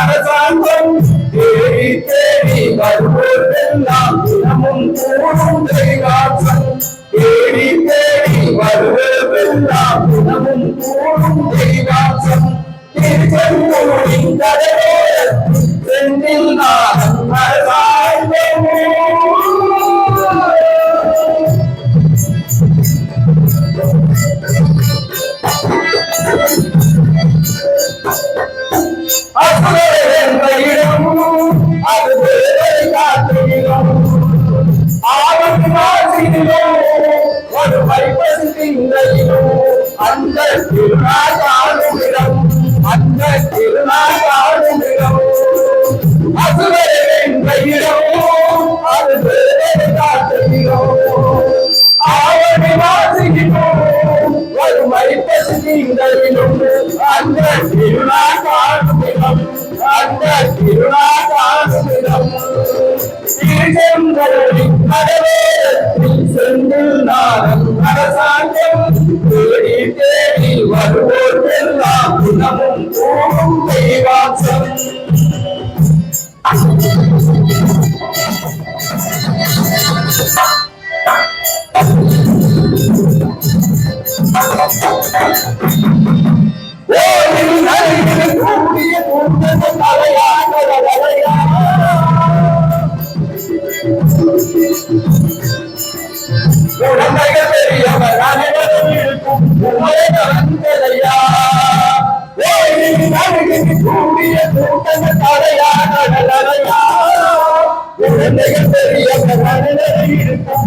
அரசாங்கம் தேடி தேடி தினமும் கூடும் தேடி தேடி வருவோர்க்கெல்லாம் தினமும் கூடும் தெய்வாசம் திருச்செந்தூரின் கடலோரத்தில் செந்தில் நாடும் அரசாங்கம் அசுரர் என்ற இடம் அது வேலை காட்டுகிறோம் ஆபத்து மாசிலும் அந்த திருநாள் காணுமிடம் அந்த திருநாள் காணுமிடம் அசுரர் என்ற அது காட்டுகிறோம் ஆவணி வாசிக்கிறோம் ஒரு வைப்பசிலும் அந்த திருநாள் அந்த திருநாள் செந்தில் அரசாங்கம் தேடி தேடி வருவோர்க்கெல்லாம் தினமும் கூடும் தெய்வாசம் ஓரில் நரியில் கூடிய கூட்டத தலையாக தலையா குழந்தைகள் பெரியவர் அனைவரும் இருக்கும் உமரை கலந்ததையா கூடிய தலையா கடலையா குழந்தைகள் இருக்கும்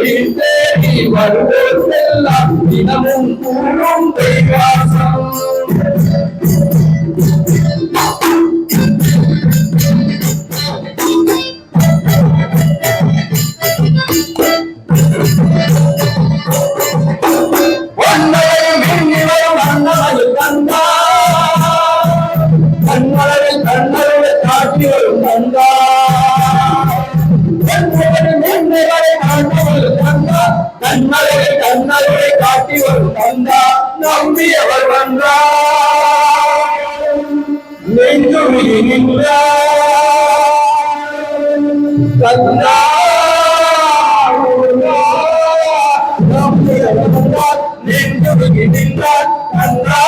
வருவோம் வருவோர்க்கெல்லாம் தினமும் கூறும் தெய்வாசம் காட்டி வரும் நம்பியவர் வந்தா நெஞ்சுருகி நின்றார். வந்தார். நெஞ்சுருகி நின்றார். கந்தா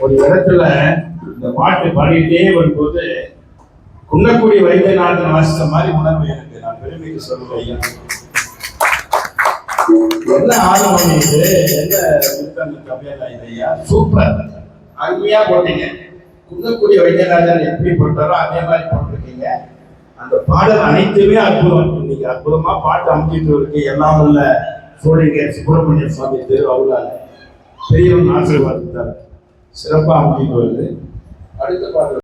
ஒரு இடத்துல இந்த பாட்டு பாடிட்டே வரும்போது குன்னக்குடி வைத்தியநாதன் வாசித்த மாதிரி உணர்வு எனக்கு. நான் பெருமைக்கு சொல்லுவேன் என்ன ஆர்வம் இது என்ன இதையா சூப்பர். அருமையா போட்டீங்க. குன்னக்குடி வைத்தியநாதன் எப்படி போட்டாரோ அதே மாதிரி போட்டிருக்கீங்க. அந்த பாடல் அனைத்துமே அற்புதம். இன்னைக்கு அற்புதமா பாட்டு அமைச்சிட்டு இருக்கு. எல்லாம் உள்ள சோழிங்கர் சுப்பிரமணிய சுவாமி திரு அருளால பெரியவன் ஆசீர்வாதத்தார் சிறப்பா அமைச்சிட்டு வருது. அடுத்த பாடல்.